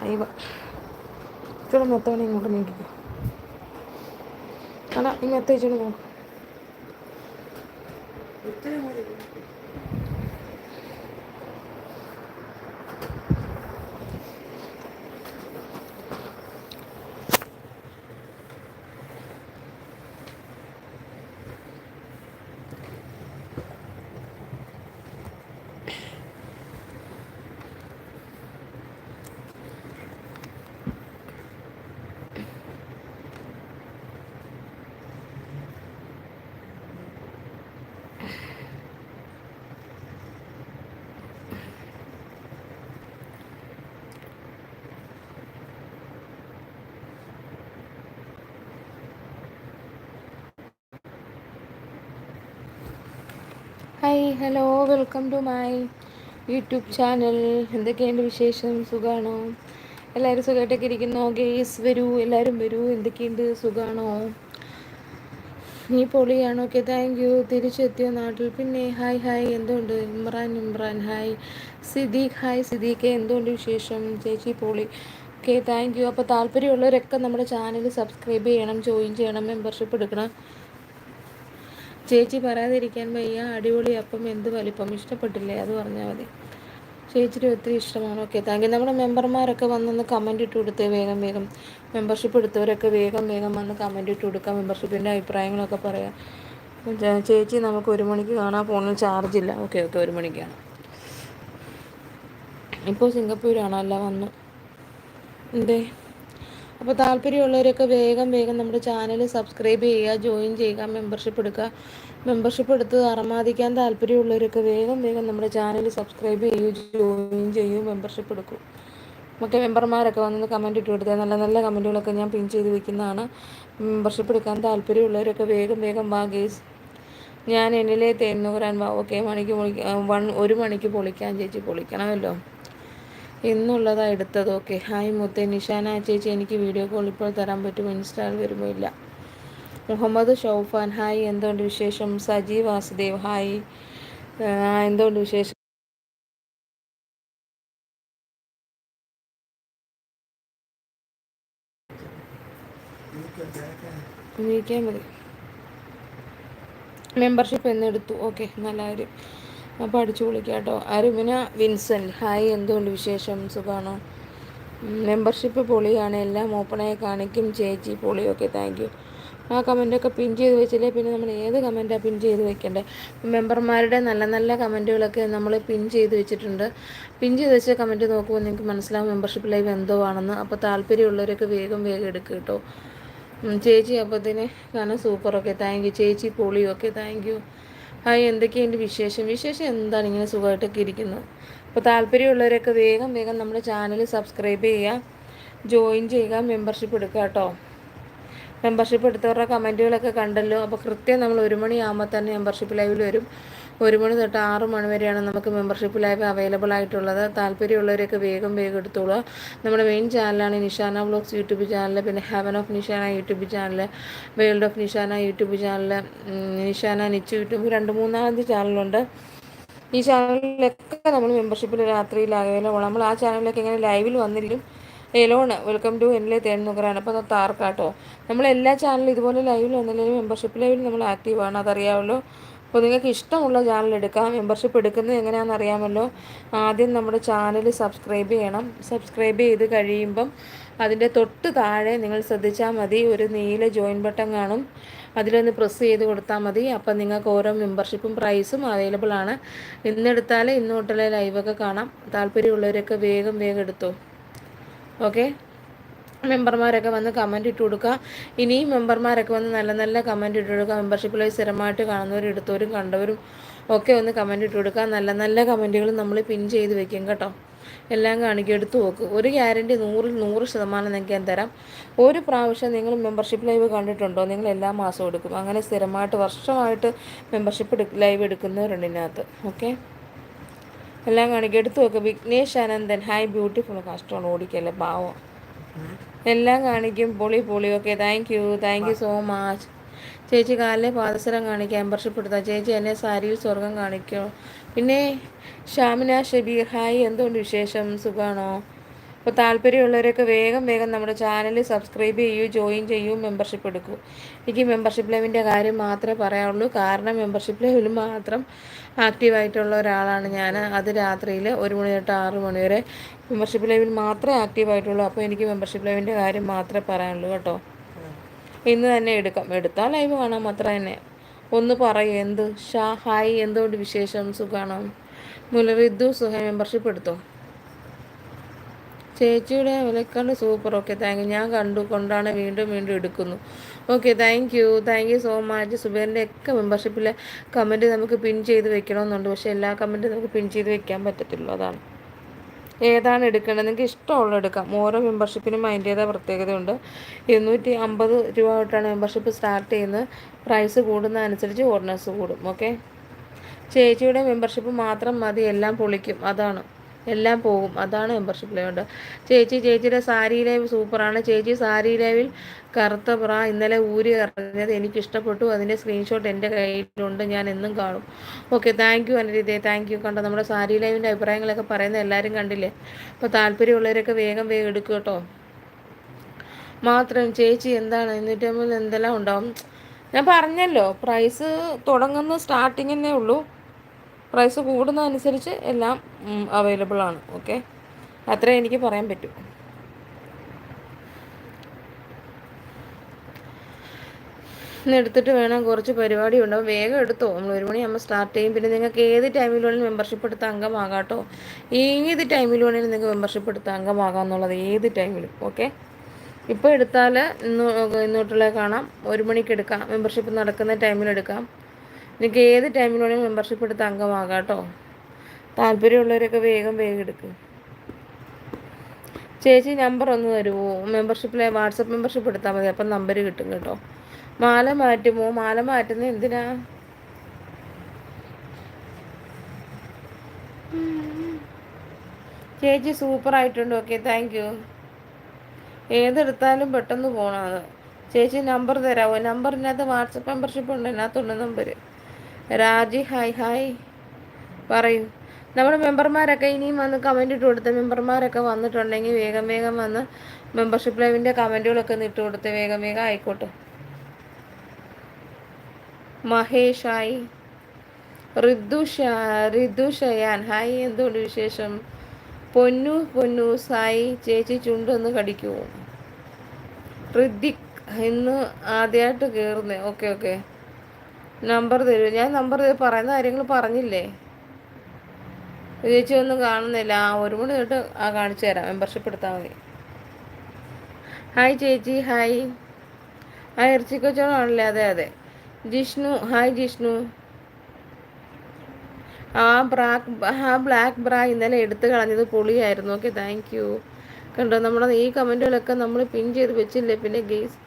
അയവ ഇച്ചിരി മെത്തവണ ഇങ്ങോട്ട് നീക്കിക്കോ അല്ല ഈ മെത്ത hi hello welcome to my YouTube channel. എന്തൊക്കെയുണ്ട് വിശേഷം? സുഖമാണോ എല്ലാവരും സുഖമായിട്ടൊക്കെ ഇരിക്കുന്നു? ഗേസ് വരൂ എല്ലാവരും വരൂ. എന്തൊക്കെയുണ്ട്? സുഖമാണോ നീ പൊളിയാണോ? ഓക്കെ താങ്ക് യു തിരിച്ചെത്തിയോ നാട്ടിൽ? പിന്നെ ഹായ് ഹായ് എന്തുകൊണ്ട് ഇമ്രാൻ ഇമ്രാൻ ഹായ് സിദ്ദീഖ് ഹായ് സിദ്ദീഖ്. എന്തുകൊണ്ട് വിശേഷം? ചേച്ചി പൊളി. ഓക്കെ താങ്ക് യു അപ്പോൾ താല്പര്യമുള്ളവരൊക്കെ നമ്മുടെ ചാനൽ സബ്സ്ക്രൈബ് ചെയ്യണം ജോയിൻ ചെയ്യണം മെമ്പർഷിപ്പ് എടുക്കണം. ചേച്ചി പറയാതിരിക്കാൻ വയ്യ. അടിപൊളി അപ്പം എന്ത് വലിപ്പം? ഇഷ്ടപ്പെട്ടില്ലേ? അത് പറഞ്ഞാൽ മതി. ചേച്ചിക്ക് ഒത്തിരി ഇഷ്ടമാണ്. ഓക്കെ താങ്ക് യു നമ്മുടെ മെമ്പർമാരൊക്കെ വന്നൊന്ന് കമന്റ് ഇട്ട് കൊടുത്തേ വേഗം വേഗം. മെമ്പർഷിപ്പ് എടുത്തവരൊക്കെ വേഗം വേഗം വന്ന് കമന്റ് ഇട്ട് കൊടുക്കാം. മെമ്പർഷിപ്പിന്റെ അഭിപ്രായങ്ങളൊക്കെ പറയാം. ചേച്ചി നമുക്ക് ഒരു മണിക്ക് കാണാൻ ഫോണിൽ ചാർജ് ഇല്ല. ഓക്കെ ഓക്കെ ഒരു മണിക്കാണ് ഇപ്പോൾ സിംഗപ്പൂരാണല്ല വന്നു. എന്തേ? അപ്പോൾ താല്പര്യമുള്ളവരൊക്കെ വേഗം വേഗം നമ്മുടെ ചാനൽ സബ്സ്ക്രൈബ് ചെയ്യുക ജോയിൻ ചെയ്യുക മെമ്പർഷിപ്പ് എടുക്കുക. മെമ്പർഷിപ്പ് എടുത്ത് അറമാദിക്കാൻ താല്പര്യമുള്ളവരൊക്കെ വേഗം വേഗം നമ്മുടെ ചാനൽ സബ്സ്ക്രൈബ് ചെയ്യൂ ജോയിൻ ചെയ്യൂ മെമ്പർഷിപ്പ് എടുക്കൂ. മറ്റേ മെമ്പർമാരൊക്കെ വന്ന് കമന്റ് ഇട്ട് കൊടുത്താൽ നല്ല നല്ല കമന്റുകളൊക്കെ ഞാൻ പിൻ ചെയ്ത് വെക്കുന്നതാണ്. മെമ്പർഷിപ്പ് എടുക്കാൻ താല്പര്യമുള്ളവരൊക്കെ വേഗം വേഗം വാ ഗേസ് ഞാൻ എന്നിലെ തേന്നുകുറാൻ വാ ഓക്കെ മണിക്ക് പൊളിക്കാൻ വൺ ഒരു മണിക്ക് പൊളിക്കാൻ ചേച്ചി പൊളിക്കണമല്ലോ. എന്നുള്ളതാണ് എടുത്തത്. ഓക്കെ. ഹായ് മുത്തേ. നിഷാന ചേച്ചി എനിക്ക് വീഡിയോ കോൾ ഇപ്പോൾ തരാൻ പറ്റും ഇൻസ്റ്റാൾ വരുമ്പോൾ ഇല്ല. മുഹമ്മദ് ഷൗഫാൻ ഹായ്. എന്തുകൊണ്ട് വിശേഷം? സജീവ് വാസുദേവ് ഹായ്. എന്തുകൊണ്ട് വിശേഷം? മെമ്പർഷിപ്പ് എന്നെടുത്തു ഓക്കെ നല്ല കാര്യം. അപ്പോൾ അടിച്ചു വിളിക്കാം കേട്ടോ. അരുമിന വിൻസെന്റ് ഹായ് എന്തുകൊണ്ട് വിശേഷം? സുഖമാണോ മെമ്പർഷിപ്പ് പൊളിയാണ്. എല്ലാം ഓപ്പണായി കാണിക്കും. ചേച്ചി പൊളി. ഓക്കെ താങ്ക് യു ആ കമന്റൊക്കെ പിൻ ചെയ്ത് വെച്ചില്ലേ? പിന്നെ നമ്മൾ ഏത് കമന്റാണ് പിൻ ചെയ്ത് വെക്കേണ്ടത് മെമ്പർമാരുടെ നല്ല നല്ല കമന്റുകളൊക്കെ നമ്മൾ പിൻ ചെയ്ത് വെച്ചിട്ടുണ്ട്. പിൻ ചെയ്ത് വെച്ച കമന്റ് നോക്കുമ്പോൾ നിങ്ങൾക്ക് മനസ്സിലാവും മെമ്പർഷിപ്പ് ലൈവ് എന്തോ ആണെന്ന്. അപ്പോൾ താല്പര്യമുള്ളവരൊക്കെ വേഗം വേഗം എടുക്കുക കേട്ടോ. ചേച്ചി അപ്പത്തിന് കാരണം സൂപ്പറൊക്കെ താങ്ക് യു ചേച്ചി പൊളിയൊക്കെ താങ്ക് യു ഹായ് എന്തൊക്കെയുണ്ട് വിശേഷം? വിശേഷം എന്താണ്? ഇങ്ങനെ സുഖമായിട്ടൊക്കെ ഇരിക്കുന്നത് അപ്പോൾ താല്പര്യമുള്ളവരൊക്കെ വേഗം വേഗം നമ്മുടെ ചാനൽ സബ്സ്ക്രൈബ് ചെയ്യുക. ജോയിൻ ചെയ്യുക മെമ്പർഷിപ്പ് എടുക്കുക കേട്ടോ. മെമ്പർഷിപ്പ് എടുത്തവരുടെ കമന്റുകളൊക്കെ കണ്ടല്ലോ. അപ്പോൾ കൃത്യം നമ്മൾ ഒരു മണിയാകുമ്പോൾ തന്നെ മെമ്പർഷിപ്പ് ലൈവിൽ വരും. ഒരു മണി തൊട്ട് ആറ് മണി വരെയാണ് നമുക്ക് മെമ്പർഷിപ്പ് ലൈവ് അവൈലബിൾ ആയിട്ടുള്ളത്. താല്പര്യമുള്ളവരൊക്കെ വേഗം വേഗം എടുത്തോളൂ. നമ്മുടെ മെയിൻ ചാനലാണ് നിഷാന വ്ലോഗ്സ് യൂട്യൂബ് ചാനൽ പിന്നെ heaven of Nishana YouTube channel world of Nishana YouTube channel Nishana niche YouTube രണ്ട് മൂന്നാമത് ചാനലുണ്ട് ഈ ചാനലിലൊക്കെ നമ്മൾ മെമ്പർഷിപ്പിൽ രാത്രിയിൽ അവൈലബിൾ നമ്മൾ ആ ചാനലിലൊക്കെ ഇങ്ങനെ ലൈവിൽ വന്നില്ലും എലോണ് വെൽക്കം ടു എന്നിലെ തേൻ നുകറാണ് അപ്പോൾ താർക്കാട്ടോ. നമ്മൾ എല്ലാ ചാനലും ഇതുപോലെ ലൈവിൽ വന്നില്ലെങ്കിലും മെമ്പർഷിപ്പ് ലൈവിൽ നമ്മൾ ആക്റ്റീവാണ് അതറിയാമല്ലോ അപ്പോൾ നിങ്ങൾക്ക് ഇഷ്ടമുള്ള ചാനൽ എടുക്കാം മെമ്പർഷിപ്പ് എടുക്കുന്നത് എങ്ങനെയാണെന്ന് അറിയാമല്ലോ. ആദ്യം നമ്മുടെ ചാനൽ സബ്സ്ക്രൈബ് ചെയ്യണം. സബ്സ്ക്രൈബ് ചെയ്ത് കഴിയുമ്പം അതിന്റെ തൊട്ട് താഴെ നിങ്ങൾ ശ്രദ്ധിച്ചാൽ മതി ഒരു നീല ജോയിൻ ബട്ടൺ കാണും. അതിലൊന്ന് പ്രസ് ചെയ്ത് കൊടുത്താൽ മതി. അപ്പം നിങ്ങൾക്ക് ഓരോ മെമ്പർഷിപ്പും പ്രൈസും അവൈലബിൾ ആണ്. ഇന്നെടുത്താൽ ഇന്നോട്ടുള്ള ലൈവൊക്കെ കാണാം. താല്പര്യമുള്ളവരൊക്കെ വേഗം വേഗം എടുത്തോ. ഓക്കെ മെമ്പർമാരൊക്കെ വന്ന് കമന്റ് ഇട്ട് കൊടുക്കുക. ഇനിയും മെമ്പർമാരൊക്കെ വന്ന് നല്ല നല്ല കമന്റ് ഇട്ട് കൊടുക്കുക. മെമ്പർഷിപ്പിൽ സ്ഥിരമായിട്ട് കാണുന്നവരും എടുത്തവരും കണ്ടവരും ഒക്കെ ഒന്ന് കമന്റ് ഇട്ട് കൊടുക്കുക. നല്ല നല്ല കമന്റുകൾ നമ്മൾ പിൻ ചെയ്ത് വെക്കും കേട്ടോ. എല്ലാം കാണിക്കും. എടുത്തു നോക്ക്. ഒരു ഗ്യാരണ്ടി നൂറിൽ നൂറ് ശതമാനം നിങ്ങൾക്ക് ഞാൻ തരാം. ഒരു പ്രാവശ്യം നിങ്ങൾ മെമ്പർഷിപ്പ് ലൈവ് കണ്ടിട്ടുണ്ടോ? നിങ്ങൾ എല്ലാ മാസവും എടുക്കും. അങ്ങനെ സ്ഥിരമായിട്ട് വർഷമായിട്ട് മെമ്പർഷിപ്പ് ലൈവ് എടുക്കുന്നവരുണ്ട് ഇതിനകത്ത്. ഓക്കെ എല്ലാം കാണിക്കും. എടുത്തു നോക്ക്. വിഘ്നേഷ് അനന്തൻ ഹായ് ബ്യൂട്ടിഫുൾ കഷ്ടമാണ് ഓടിക്കല്ലേ? പാവം. എല്ലാം കാണിക്കും. പൊളി പൊളി. Okay thank you thank you so much ചേച്ചി കാലിലെ പാദസരം കാണിക്കാം മെമ്പർഷിപ്പ് എടുത്താൽ ചേച്ചി എന്നെ സാരിയിൽ സ്വർഗം കാണിക്കോ? പിന്നെ ഷാമിന ഷബീർ ഹായ്. എന്തുകൊണ്ട് വിശേഷം? സുഖമാണോ അപ്പോൾ താല്പര്യമുള്ളവരൊക്കെ വേഗം വേഗം നമ്മുടെ ചാനൽ സബ്സ്ക്രൈബ് ചെയ്യൂ ജോയിൻ ചെയ്യൂ മെമ്പർഷിപ്പ് എടുക്കൂ. എനിക്ക് മെമ്പർഷിപ്പ് ലൈവിന്റെ കാര്യം മാത്രമേ പറയാനുള്ളൂ. കാരണം മെമ്പർഷിപ്പ് ലൈവിൽ മാത്രം ആക്റ്റീവായിട്ടുള്ള ഒരാളാണ് ഞാൻ. അത് രാത്രിയിൽ ഒരു മണി തൊട്ട് ആറ് മണി വരെ മെമ്പർഷിപ്പ് ലൈവിൽ മാത്രമേ ആക്റ്റീവായിട്ടുള്ളൂ. അപ്പോൾ എനിക്ക് മെമ്പർഷിപ്പ് ലൈവിന്റെ കാര്യം മാത്രമേ പറയാനുള്ളൂ കേട്ടോ. ഇന്ന് തന്നെ എടുക്കാം. എടുത്താൽ ലൈവ് കാണാം. അത്ര തന്നെ. ഒന്ന് പറയൂ എന്ത്? ഷാ ഹായ് എന്തുകൊണ്ട് വിശേഷം? സുഖമാണോ മുലറിദ്ദു സുഹ മെമ്പർഷിപ്പ് എടുത്തോ? ചേച്ചിയുടെ വിലക്കണ്ട് സൂപ്പർ ഓക്കെ താങ്ക് യു ഞാൻ കണ്ടു കൊണ്ടാണ് വീണ്ടും വീണ്ടും എടുക്കുന്നു. Okay thank you thank you so much സുബേറിന്റെ ഒക്കെ മെമ്പർഷിപ്പിലെ കമന്റ് നമുക്ക് പിൻ ചെയ്ത് വെക്കണമെന്നുണ്ട്. പക്ഷേ എല്ലാ കമന്റും നമുക്ക് പിൻ ചെയ്ത് വെക്കാൻ പറ്റത്തുള്ളൂ അതാണ്. ഏതാണ് എടുക്കേണ്ടത്? നിങ്ങൾക്ക് ഇഷ്ടമുള്ള എടുക്കാം. ഓരോ മെമ്പർഷിപ്പിനും അതിന്റേതായ പ്രത്യേകതയുണ്ട്. ഇരുന്നൂറ്റി അമ്പത് രൂപ തൊട്ടാണ് മെമ്പർഷിപ്പ് സ്റ്റാർട്ട് ചെയ്യുന്നത്. പ്രൈസ് കൂടുന്നതനുസരിച്ച് ഓർഡിനൻസ് കൂടും. ഓക്കെ ചേച്ചിയുടെ മെമ്പർഷിപ്പ് മാത്രം മതി എല്ലാം പൊളിക്കും. അതാണ്. എല്ലാം പോകും. അതാണ് മെമ്പർഷിപ്പ് ലൈവ് ചേച്ചി ചേച്ചിയുടെ സാരി ലൈവ് സൂപ്പറാണ്. ചേച്ചി സാരി ലൈവിൽ കറുത്ത പ്ര ഇന്നലെ ഊരി ഇറങ്ങിയത് എനിക്ക് ഇഷ്ടപ്പെട്ടു അതിന്റെ സ്ക്രീൻഷോട്ട് എന്റെ കയ്യിലുണ്ട്. ഞാൻ എന്നും കാണും. ഓക്കെ താങ്ക് യു അനിരിതേ താങ്ക് യു കണ്ടോ നമ്മുടെ സാരി ലൈവിന്റെ അഭിപ്രായങ്ങളൊക്കെ പറയുന്ന എല്ലാവരും കണ്ടില്ലേ? അപ്പോൾ താല്പര്യമുള്ളവരൊക്കെ വേഗം വേഗം എടുക്കുക കേട്ടോ. മാത്രം ചേച്ചി എന്താണ്? എന്നിട്ട് എന്തെല്ലാം ഉണ്ടാവും? ഞാൻ പറഞ്ഞല്ലോ പ്രൈസ് തുടങ്ങുന്ന സ്റ്റാർട്ടിങ്ങന്നേ ഉള്ളൂ. പ്രൈസ് കൂടുന്നതനുസരിച്ച് എല്ലാം അവൈലബിൾ ആണ്. ഓക്കെ അത്രേ എനിക്ക് പറയാൻ പറ്റൂ. ഇന്ന് എടുത്തിട്ട് വേണം കുറച്ച് പരിപാടി ഉണ്ടാവും വേഗം എടുത്തോ. നമ്മൾ ഒരു മണിയാകുമ്പോൾ സ്റ്റാർട്ട് ചെയ്യും. പിന്നെ നിങ്ങൾക്ക് ഏത് ടൈമിൽ വേണമെങ്കിലും മെമ്പർഷിപ്പ് എടുത്ത അംഗമാകാട്ടോ കേട്ടോ ഏത് ടൈമിൽ വേണമെങ്കിലും നിങ്ങൾക്ക് മെമ്പർഷിപ്പ് എടുത്ത അംഗമാകാം എന്നുള്ളത് ഏത് ടൈമിലും ഓക്കെ ഇപ്പോൾ എടുത്താൽ ഇന്ന് ഇന്നോട്ടുള്ള കാണാം. ഒരു മണിക്ക് എടുക്കാം. മെമ്പർഷിപ്പ് നടക്കുന്ന ടൈമിൽ എടുക്കാം. നിങ്ങൾക്ക് ഏത് ടൈമിൽ വേണമെങ്കിൽ മെമ്പർഷിപ്പ് എടുത്ത് അംഗമാകാം കേട്ടോ താല്പര്യമുള്ളവരൊക്കെ വേഗം വേഗം എടുക്കും. ചേച്ചി നമ്പർ ഒന്ന് തരുമോ മെമ്പർഷിപ്പിലെ വാട്സപ്പ് മെമ്പർഷിപ്പ് എടുത്താൽ മതി അപ്പം നമ്പർ കിട്ടും കേട്ടോ. മാല മാറ്റുമോ? മാല മാറ്റുന്നത് എന്തിനാ? ചേച്ചി സൂപ്പർ ആയിട്ടുണ്ട് ഓക്കെ താങ്ക് യു ഏതെടുത്താലും പെട്ടെന്ന് പോകണം ചേച്ചി നമ്പർ തരാമോ നമ്പറിനകത്ത് വാട്സപ്പ് മെമ്പർഷിപ്പ് ഉണ്ട് അതിനകത്തുണ്ട് നമ്പർ രാജി ഹായ് ഹായ്. പറയൂ. നമ്മുടെ മെമ്പർമാരൊക്കെ ഇനിയും വന്ന് കമന്റ് ഇട്ട് കൊടുത്ത് മെമ്പർമാരൊക്കെ വന്നിട്ടുണ്ടെങ്കിൽ വേഗം വേഗം വന്ന് മെമ്പർഷിപ്പ് ലൈവിന്റെ കമന്റുകളൊക്കെ ഒന്ന് ഇട്ട് കൊടുത്ത് വേഗം വേഗം ആയിക്കോട്ടെ. മഹേഷ് ഹായ് ഋതു ഋതു ഷയാൻ. ഹായ് എന്തുകൊണ്ട് വിശേഷം? പൊന്നു പൊന്നു സായി ചേച്ചി ചുണ്ടൊന്ന് കടിക്കുമോ ഋതിക് ഇന്ന് ആദ്യമായിട്ട് കയറുന്നേ ഓക്കെ ഓക്കെ. നമ്പർ തരൂ. ഞാൻ നമ്പർ പറയുന്ന കാര്യങ്ങൾ പറഞ്ഞില്ലേ? ചേച്ചി ഒന്നും കാണുന്നില്ല. ആ ഒരു മണി തൊട്ട് ആ കാണിച്ചു തരാം. മെമ്പർഷിപ്പ് എടുത്താൽ മതി. ഹായ് ചേച്ചി. ഹായ് ആ ഇറച്ചിക്കൊച്ചോളാണല്ലേ അതെ അതെ. ജിഷ്ണു. ഹായ് ജിഷ്ണു. ആ ബ്രാക്ക് ആ ബ്ലാക്ക് ബ്രാ ഇന്നലെ എടുത്തു കളഞ്ഞത് പൊളിയായിരുന്നു. ഓക്കെ താങ്ക് യു കണ്ടോ നമ്മുടെ ഈ കമന്റുകളൊക്കെ നമ്മൾ പിൻ ചെയ്ത് വെച്ചില്ലേ? പിന്നെ ഗെയ്സ്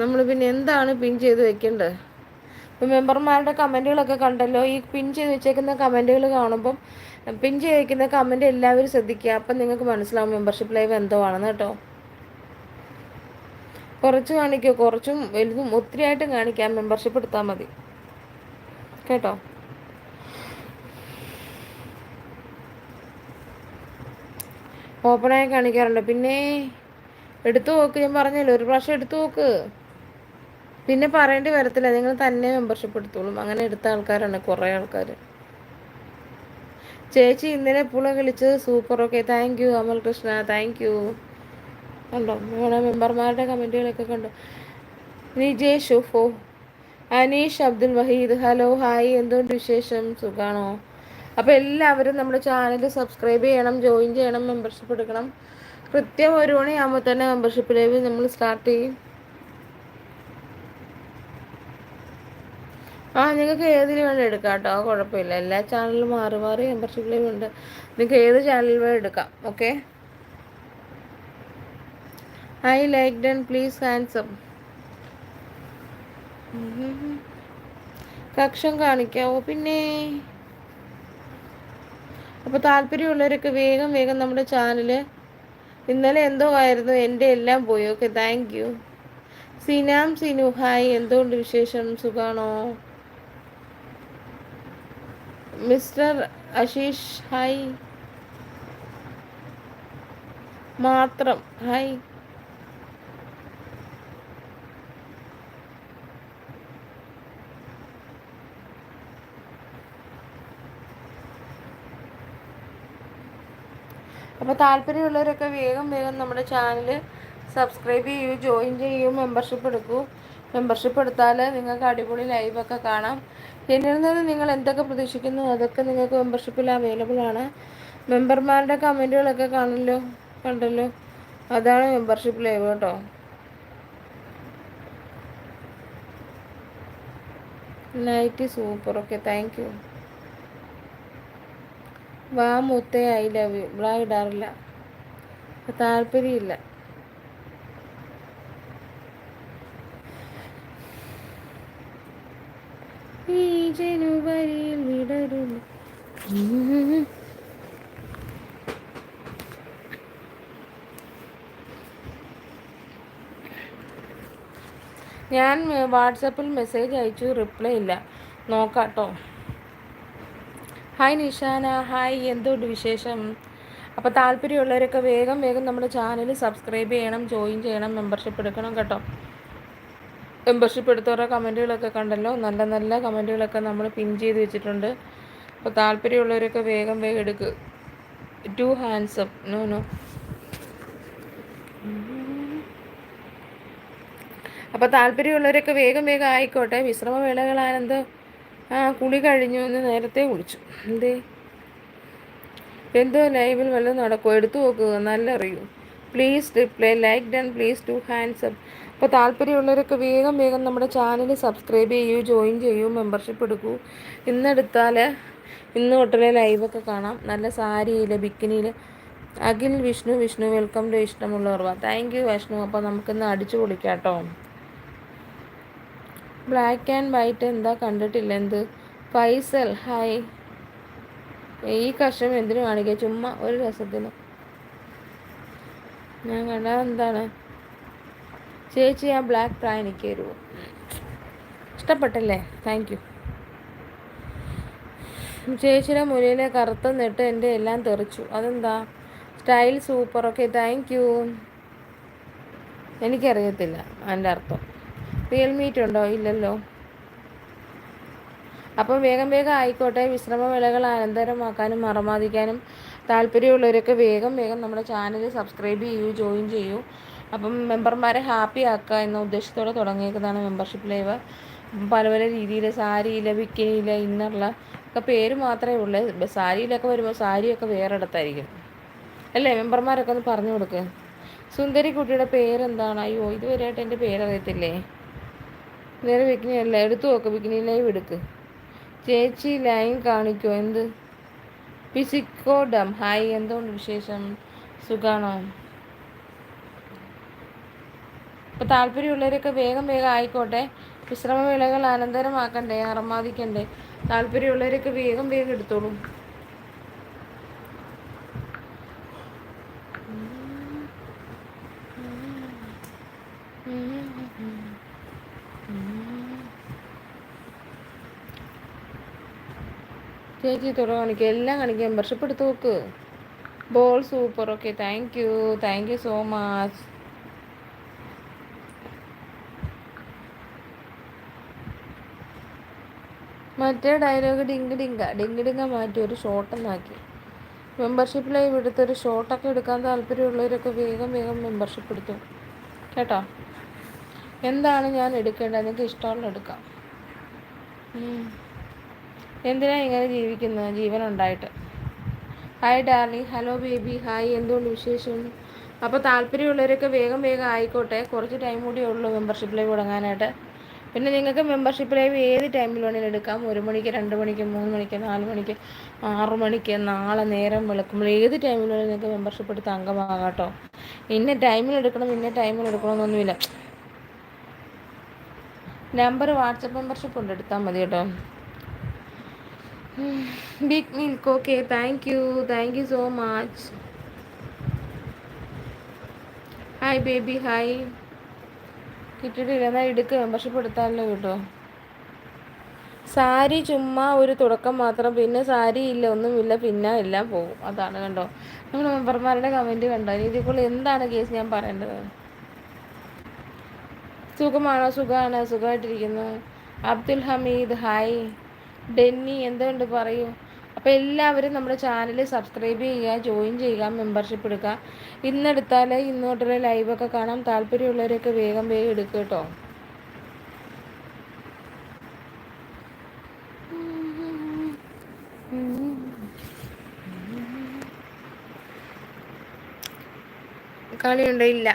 നമ്മൾ പിന്നെ എന്താണ് പിൻ ചെയ്ത് വെക്കേണ്ടത്? മെമ്പർമാരുടെ കമന്റുകളൊക്കെ കണ്ടല്ലോ. ഈ പിൻ ചെയ്ത് വെച്ചേക്കുന്ന കമന്റുകൾ കാണുമ്പം പിൻ ചെയ്തിരിക്കുന്ന കമന്റ് എല്ലാവരും ശ്രദ്ധിക്കുക. അപ്പം നിങ്ങൾക്ക് മനസ്സിലാവും മെമ്പർഷിപ്പ് ലൈവ് എന്തോ ആണെന്ന് കേട്ടോ. കുറച്ച് കാണിക്കുക കുറച്ചും വലുതും ഒത്തിരി ആയിട്ടും കാണിക്കാം. മെമ്പർഷിപ്പ് എടുത്താൽ മതി. കേട്ടോ? ഓപ്പണായി കാണിക്കാറുണ്ട്. പിന്നെ എടുത്തു നോക്ക്. ഞാൻ പറഞ്ഞല്ലോ ഒരു പ്രാവശ്യം എടുത്തു നോക്ക്. പിന്നെ പറയേണ്ടി വരത്തില്ല. നിങ്ങൾ തന്നെ മെമ്പർഷിപ്പ് എടുത്തോളും. അങ്ങനെ എടുത്ത ആൾക്കാരാണ് കുറേ ആൾക്കാർ ചേച്ചി ഇന്നലെ പുള കളിച്ചത് super okay thank you Amal Krishna thank you കണ്ടോ? നമ്മുടെ മെമ്പർമാരുടെ കമന്റുകളൊക്കെ കണ്ടോ. നിജേഷ് ഷുഫോ അനീഷ് അബ്ദുൽ വഹീദ്. ഹലോ ഹായ് എന്തുകൊണ്ട് വിശേഷം? സുഖാണോ? അപ്പോൾ എല്ലാവരും നമ്മുടെ ചാനൽ സബ്സ്ക്രൈബ് ചെയ്യണം ജോയിൻ ചെയ്യണം മെമ്പർഷിപ്പ് എടുക്കണം. കൃത്യം ഒരു മണിയാകുമ്പോൾ തന്നെ മെമ്പർഷിപ്പ് ലൈവ് നമ്മൾ സ്റ്റാർട്ട് ചെയ്യും. ആ നിങ്ങൾക്ക് ഏതിൽ വേണം എടുക്കാം കേട്ടോ. കുഴപ്പമില്ല. എല്ലാ ചാനലും മാറി മാറി മെമ്പർഷിപ്പ് ലൈവ് ഉണ്ട്. നിങ്ങൾക്ക് ഏത് ചാനലിൽ വേണം എടുക്കാം. Okay I like done please handsome കക്ഷം കാണിക്കാവോ? പിന്നെ? അപ്പോൾ താല്പര്യമുള്ളവരൊക്കെ വേഗം വേഗം നമ്മുടെ ചാനൽ ഇന്നലെ എന്തോ ആയിരുന്നു. എന്റെ എല്ലാം പോയി. Okay thank you Sinam Sinu hi എന്തുകൊണ്ട് വിശേഷം? സുഖാണോ? മിസ്റ്റർ അശീഷ് ഹായ് മാത്രം ഹായ് അപ്പോൾ താല്പര്യമുള്ളവരൊക്കെ വേഗം വേഗം നമ്മുടെ ചാനൽ സബ്സ്ക്രൈബ് ചെയ്യൂ ജോയിൻ ചെയ്യൂ മെമ്പർഷിപ്പ് എടുക്കൂ. മെമ്പർഷിപ്പ് എടുത്താൽ നിങ്ങൾക്ക് അടിപൊളി ലൈവൊക്കെ കാണാം. എന്നിൽ നിങ്ങൾ എന്തൊക്കെ പ്രതീക്ഷിക്കുന്നു? അതൊക്കെ നിങ്ങൾക്ക് മെമ്പർഷിപ്പിൽ അവൈലബിൾ ആണ്. മെമ്പർമാരുടെ കമന്റുകളൊക്കെ കാണല്ലോ കണ്ടല്ലോ. അതാണ് മെമ്പർഷിപ്പ് ലൈവ് കേട്ടോ night super okay thank you വാ മുത്തേ ഐ ലവ് യു ബ്ലാ ഇടാറില്ല. താല്പര്യമില്ല. ഈ ജനുവരിയിൽ വിടരുന്നു ഞാൻ വാട്സപ്പിൽ മെസ്സേജ് അയച്ചു റിപ്ലൈ ഇല്ല. നോക്കാട്ടോ. Hi Nishana hi. എന്തുകൊണ്ട് വിശേഷം? അപ്പോൾ താല്പര്യമുള്ളവരൊക്കെ വേഗം വേഗം നമ്മുടെ ചാനൽ സബ്സ്ക്രൈബ് ചെയ്യണം ജോയിൻ ചെയ്യണം മെമ്പർഷിപ്പ് എടുക്കണം കേട്ടോ. മെമ്പർഷിപ്പ് എടുത്തവരുടെ കമന്റുകളൊക്കെ കണ്ടല്ലോ. നല്ല നല്ല കമന്റുകളൊക്കെ നമ്മൾ പിൻ ചെയ്ത് വെച്ചിട്ടുണ്ട്. അപ്പോൾ താല്പര്യമുള്ളവരൊക്കെ വേഗം വേഗം എടുക്കുക ടു അപ്പ് നോ നോ അപ്പോൾ താല്പര്യമുള്ളവരൊക്കെ വേഗം വേഗം ആയിക്കോട്ടെ. വിശ്രമവേളകളാനന്ദ ആ കുളി കഴിഞ്ഞു എന്ന് നേരത്തെ കുളിച്ചു എന്തേ? എന്തോ ലൈവിൽ വല്ലതും നടക്കുമോ എടുത്തു നോക്കുക നല്ല അറിയൂ please reply like done please two hands up അപ്പോൾ താല്പര്യമുള്ളവരൊക്കെ വേഗം വേഗം നമ്മുടെ ചാനൽ സബ്സ്ക്രൈബ് ചെയ്യൂ ജോയിൻ ചെയ്യൂ മെമ്പർഷിപ്പ് എടുക്കൂ. ഇന്നെടുത്താൽ ഇന്ന് തൊട്ടിലെ ലൈവൊക്കെ കാണാം. നല്ല സാരിയിൽ ബിക്കിനിയിൽ അഖിൽ വിഷ്ണു വിഷ്ണു വെൽക്കം ടു ഇഷ്ടമുള്ളവർ താങ്ക് യു വിഷ്ണു. അപ്പോൾ നമുക്കിന്ന് അടിച്ചു പൊളിക്കാം കേട്ടോ ബ്ലാക്ക് ആൻഡ് വൈറ്റ് എന്താ കണ്ടിട്ടില്ല എന്ത്? ഫൈസൽ ഹായ് ഈ കഷ്ടം എന്തിനു കാണിക്കുക ചുമ്മാ ഒരു രസത്തിന്. ഞാൻ കണ്ട എന്താണ്? ചേച്ചി ആ ബ്ലാക്ക് പ്രായ എനിക്ക് തരുമോ ഇഷ്ടപ്പെട്ടല്ലേ? താങ്ക് യു ചേച്ചിയുടെ മുലയിലെ കറുത്ത നെട്ട് എന്റെ എല്ലാം തെറിച്ചു. അതെന്താ? Style super okay thank you എനിക്കറിയത്തില്ല അതിന്റെ അർത്ഥം. റിയൽ മീറ്റ് ഉണ്ടോ? ഇല്ലല്ലോ. അപ്പം വേഗം വേഗം ആയിക്കോട്ടെ. വിശ്രമവേളകൾ ആനന്ദരമാക്കാനും മറമാതിക്കാനും താല്പര്യമുള്ളവരൊക്കെ വേഗം വേഗം നമ്മുടെ ചാനൽ സബ്സ്ക്രൈബ് ചെയ്യൂ ജോയിൻ ചെയ്യൂ. അപ്പം മെമ്പർമാരെ ഹാപ്പി ആക്കുക എന്ന ഉദ്ദേശത്തോടെ തുടങ്ങിയേക്കുന്നതാണ് മെമ്പർഷിപ്പ് ലൈവ്. പല പല രീതിയിൽ സാരിയില്ല ബിക്കിനിയില്ല ഇന്നറില്ല ഒക്കെ പേര് മാത്രമേ ഉള്ളൂ. സാരിയിലൊക്കെ വരുമ്പോൾ സാരിയൊക്കെ വേറെ ഇടത്തായിരിക്കും. അല്ലേ? മെമ്പർമാരൊക്കെ ഒന്ന് പറഞ്ഞു കൊടുക്കുക സുന്ദരി കുട്ടിയുടെ പേരെന്താണ്? അയ്യോ ഇതുവരെയായിട്ട് എന്റെ പേരറിയത്തില്ലേ? വേറെ ബിക്കിനി അല്ല എടുത്തു നോക്ക്. ബിക്കിനി ലൈവ് എടുക്ക്. ചേച്ചി ലൈൻ കാണിക്കോ? എന്ത്? പിസിക്കോഡം ഹായ് എന്തുകൊണ്ട് വിശേഷം? സുഖാണോ? ഇപ്പം താല്പര്യമുള്ളവരൊക്കെ വേഗം വേഗം ആയിക്കോട്ടെ. വിശ്രമവേളകൾ അനന്തരമാക്കണ്ടേ അറമാദിക്കണ്ടേ? താല്പര്യമുള്ളവരൊക്കെ വേഗം വേഗം എടുത്തോളൂ. ചേച്ചി തുറ കാണിക്കുക എല്ലാം കാണിക്കുക മെമ്പർഷിപ്പ് എടുത്ത് നോക്ക്. Ball super okay thank you thank you so much മറ്റേ ഡയലോഗ് ഡിങ്ക് ഡിങ്ക ഡിങ്ക് ഡിങ്ക മാറ്റി ഒരു ഷോട്ടെന്നാക്കി മെമ്പർഷിപ്പിലായി ഇവിടുത്തെ ഒരു ഷോട്ടൊക്കെ എടുക്കാൻ താല്പര്യമുള്ളവരൊക്കെ വേഗം വേഗം മെമ്പർഷിപ്പ് എടുത്തു. കേട്ടോ? എന്താണ് ഞാൻ എടുക്കേണ്ടത്? എനിക്ക് ഇഷ്ടമുള്ള എടുക്കാം. എന്തിനാ ഇങ്ങനെ ജീവിക്കുന്നത്? ജീവനുണ്ടായിട്ട് hi Darly hello baby hi എന്തുകൊണ്ട് വിശേഷം? അപ്പോൾ താല്പര്യമുള്ളവരൊക്കെ വേഗം വേഗം ആയിക്കോട്ടെ. കുറച്ച് ടൈം കൂടി ഉള്ളൂ മെമ്പർഷിപ്പിലേക്ക് തുടങ്ങാനായിട്ട്. പിന്നെ നിങ്ങൾക്ക് മെമ്പർഷിപ്പ് ലൈവ് ഏത് ടൈമിൽ വേണമെങ്കിലും എടുക്കാം. ഒരു മണിക്ക് രണ്ട് മണിക്ക് മൂന്ന് മണിക്ക് നാല് മണിക്ക് ആറ് മണിക്ക് നാളെ നേരം വെളുക്കുമ്പോൾ ഏത് ടൈമിൽ വേണമെങ്കിലും നിങ്ങൾക്ക് മെമ്പർഷിപ്പ് എടുത്ത് അംഗമാകാം കേട്ടോ. ഇന്ന ടൈമിൽ എടുക്കണം ഇന്ന ടൈമിൽ എടുക്കണമെന്നൊന്നുമില്ല നമ്പർ വാട്സപ്പ് മെമ്പർഷിപ്പ് ഉണ്ട് എടുത്താൽ മതി കേട്ടോ. Big milk okay thank you thank you so much hi baby hi കിട്ടിയിട്ടില്ല എന്നാൽ എടുക്കുക മെമ്പർഷിപ്പ് എടുത്താലല്ലോ കേട്ടോ. സാരി ചുമ്മാ ഒരു തുടക്കം മാത്രം. പിന്നെ സാരി ഇല്ല ഒന്നുമില്ല പിന്നെ എല്ലാം പോകും. അതാണ് കണ്ടോ. നമ്മൾ മെമ്പർമാരുടെ കമന്റ് കണ്ടോ? ഇതിൽ എന്താണ് കേസ് ഞാൻ പറയേണ്ടത്? സുഖമാണോ? സുഖമാണ് സുഖമായിട്ടിരിക്കുന്നു. അബ്ദുൽ ഹമീദ് ഹായ് ഡെന്നി എന്തുകൊണ്ട് പറയൂ? അപ്പോൾ എല്ലാവരും നമ്മുടെ ചാനൽ സബ്സ്ക്രൈബ് ചെയ്യുക ജോയിൻ ചെയ്യുക മെമ്പർഷിപ്പ് എടുക്കുക. ഇന്നെടുത്താൽ ഇന്നോട്ടുള്ള ലൈവൊക്കെ കാണാം. താല്പര്യമുള്ളവരൊക്കെ വേഗം വേഗം എടുക്കുക കേട്ടോ. കളിയുണ്ടോ ഇല്ല.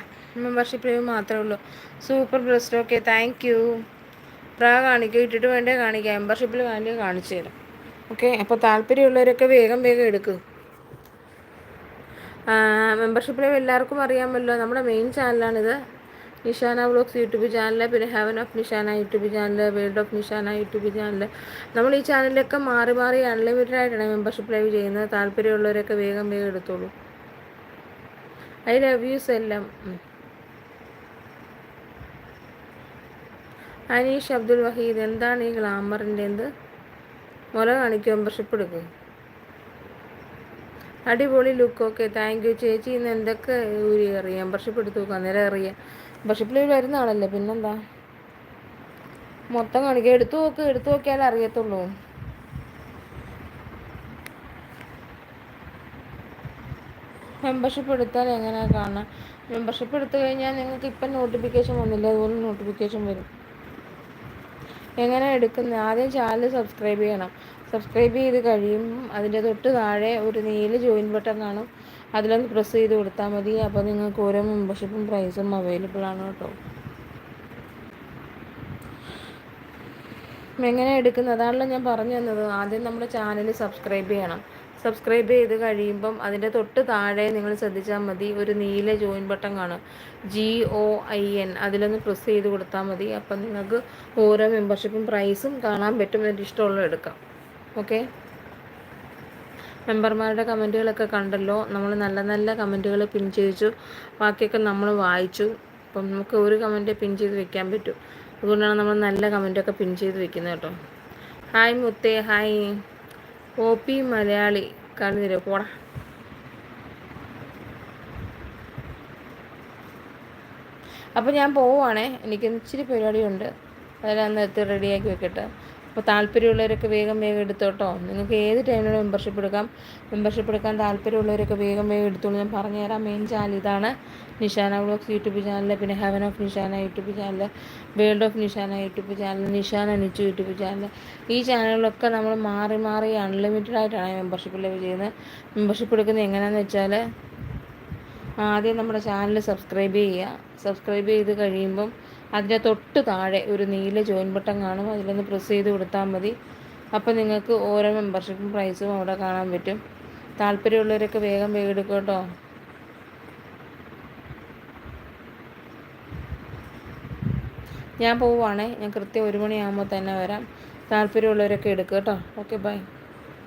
മെമ്പർഷിപ്പ് ലൈവ് മാത്രമേ ഉള്ളൂ. Super breast okay thank you പ്രാ കാണിക്കുക ഇട്ടിട്ട് വേണ്ടേ കാണിക്കുക മെമ്പർഷിപ്പിൽ വേണ്ടി കാണിച്ചു തരാം. ഓക്കെ അപ്പോൾ താല്പര്യമുള്ളവരൊക്കെ വേഗം വേഗം എടുക്കും. മെമ്പർഷിപ്പിൽ എല്ലാവർക്കും അറിയാമല്ലോ നമ്മുടെ മെയിൻ ചാനലാണിത് നിഷാന വ്ളോഗ്സ് യൂട്യൂബ് ചാനൽ പിന്നെ heaven of Nishana YouTube channel world of Nishana YouTube channel നമ്മൾ ഈ ചാനലിലൊക്കെ മാറി മാറി അൺലിമിറ്റഡ് ആയിട്ടാണ് മെമ്പർഷിപ്പ് ലൈവ് ചെയ്യുന്നത്. താല്പര്യമുള്ളവരൊക്കെ വേഗം വേഗം എടുത്തോളൂ. ഐ ലവ് യൂസ് എല്ലാം അനീഷ് അബ്ദുൽ വഹീദ് എന്താണ് ഈ ഗ്ലാമറിന്റെ എന്ത് മുല കാണിക്കും മെമ്പർഷിപ്പ് എടുക്കും. അടിപൊളി ലുക്ക് ഓക്കെ താങ്ക് യു ചേച്ചി ഇന്ന് എന്തൊക്കെ ഊരി അറിയാം മെമ്പർഷിപ്പ് എടുത്ത് നോക്കാം. അന്നേരം അറിയാം മെമ്പർഷിപ്പിൽ വരുന്ന ആളല്ലേ? പിന്നെന്താ? മൊത്തം കാണിക്കുക എടുത്തു നോക്ക്. എടുത്തു നോക്കിയാലേ അറിയത്തുള്ളൂ. മെമ്പർഷിപ്പ് എടുത്താൽ എങ്ങനെയാണ് കാണാം മെമ്പർഷിപ്പ് എടുത്തു കഴിഞ്ഞാൽ നിങ്ങൾക്ക് ഇപ്പം നോട്ടിഫിക്കേഷൻ വന്നില്ല. അതുപോലെ നോട്ടിഫിക്കേഷൻ വരും. എങ്ങനെ എടുക്കുന്നത്? ആദ്യം ചാനൽ സബ്സ്ക്രൈബ് ചെയ്യണം. സബ്സ്ക്രൈബ് ചെയ്ത് കഴിയുമ്പം അതിന്റെ തൊട്ട് താഴെ ഒരു നീല ജോയിൻ ബട്ടൺ കാണും അതിലൊന്ന് പ്രസ് ചെയ്ത് കൊടുത്താൽ മതി. അപ്പോൾ നിങ്ങൾക്ക് ഓരോ മെമ്പർഷിപ്പും പ്രൈസും അവൈലബിൾ ആണ് കേട്ടോ. എങ്ങനെ എടുക്കുന്നത്? അതാണല്ലോ ഞാൻ പറഞ്ഞു തന്നത്. ആദ്യം നമ്മുടെ ചാനൽ സബ്സ്ക്രൈബ് ചെയ്യണം. സബ്സ്ക്രൈബ് ചെയ്ത് കഴിയുമ്പം അതിന്റെ തൊട്ട് താഴെ നിങ്ങൾ ശ്രദ്ധിച്ചാൽ മതി. ഒരു നീല ജോയിൻ ബട്ടൺ കാണും. ജി ഒ ഐ എൻ അതിലൊന്ന് പ്രസ് ചെയ്ത് കൊടുത്താൽ മതി. അപ്പം നിങ്ങൾക്ക് ഓരോ മെമ്പർഷിപ്പും പ്രൈസും കാണാൻ പറ്റും. എന്നിട്ട് ഇഷ്ടമുള്ളത് എടുക്കാം. ഓക്കെ മെമ്പർമാരുടെ കമന്റുകളൊക്കെ കണ്ടല്ലോ. നമ്മൾ നല്ല നല്ല കമന്റുകൾ പിൻ ചെയ്യിച്ചു ബാക്കിയൊക്കെ നമ്മൾ വായിച്ചു. അപ്പം നമുക്ക് ഒരു കമന്റ് പിൻ ചെയ്ത് വെക്കാൻ പറ്റും. അതുകൊണ്ടാണ് നമ്മൾ നല്ല കമന്റൊക്കെ പിൻ ചെയ്ത് വെക്കുന്നത് കേട്ടോ. ഹായ് മുത്തേ. Hi O P Malayali. തരുമോ പോടാ. അപ്പോൾ ഞാൻ പോവുകയാണേ എനിക്ക് ഇച്ചിരി പരിപാടിയുണ്ട്. അതെല്ലാം നിർത്തി റെഡിയാക്കി വെക്കട്ടെ. അപ്പോൾ താല്പര്യമുള്ളവരൊക്കെ വേഗം വേഗം എടുത്തോട്ടോ നിങ്ങൾക്ക് ഏത് ടൈമിലും മെമ്പർഷിപ്പ് എടുക്കാം. മെമ്പർഷിപ്പ് എടുക്കാൻ താല്പര്യമുള്ളവരൊക്കെ വേഗം വേഗം എടുത്തോളൂ. ഞാൻ പറഞ്ഞുതരാം മെയിൻ ചാനൽ ഇതാണ്. നിഷാന വ്ളോഗ്സ് യൂട്യൂബ് ചാനൽ പിന്നെ heaven of Nishana YouTube channel world of Nishana YouTube channel Nishana Nichu YouTube channel ഈ ചാനലുകളൊക്കെ നമ്മൾ മാറി മാറി അൺലിമിറ്റഡ് ആയിട്ടാണ് മെമ്പർഷിപ്പ് ലൈവ് ചെയ്യുന്നത്. മെമ്പർഷിപ്പ് എടുക്കുന്നത് എങ്ങനെയാണെന്ന് വെച്ചാൽ ആദ്യം നമ്മുടെ ചാനൽ സബ്സ്ക്രൈബ് ചെയ്യുക. സബ്സ്ക്രൈബ് ചെയ്ത് കഴിയുമ്പം അതിന്റെ തൊട്ട് താഴെ ഒരു നീല ജോയിൻ ബട്ടൺ കാണും. അതിലൊന്ന് പ്രസ് ചെയ്ത് കൊടുത്താൽ മതി. അപ്പോൾ നിങ്ങൾക്ക് ഓരോ മെമ്പർഷിപ്പും പ്രൈസും അവിടെ കാണാൻ പറ്റും. താല്പര്യമുള്ളവരൊക്കെ വേഗം വേഗം എടുക്കും കേട്ടോ. ഞാൻ പോവുകയാണേ ഞാൻ കൃത്യം ഒരു മണിയാകുമ്പോൾ തന്നെ വരാം. താല്പര്യമുള്ളവരൊക്കെ എടുക്കുക കേട്ടോ. Okay bye.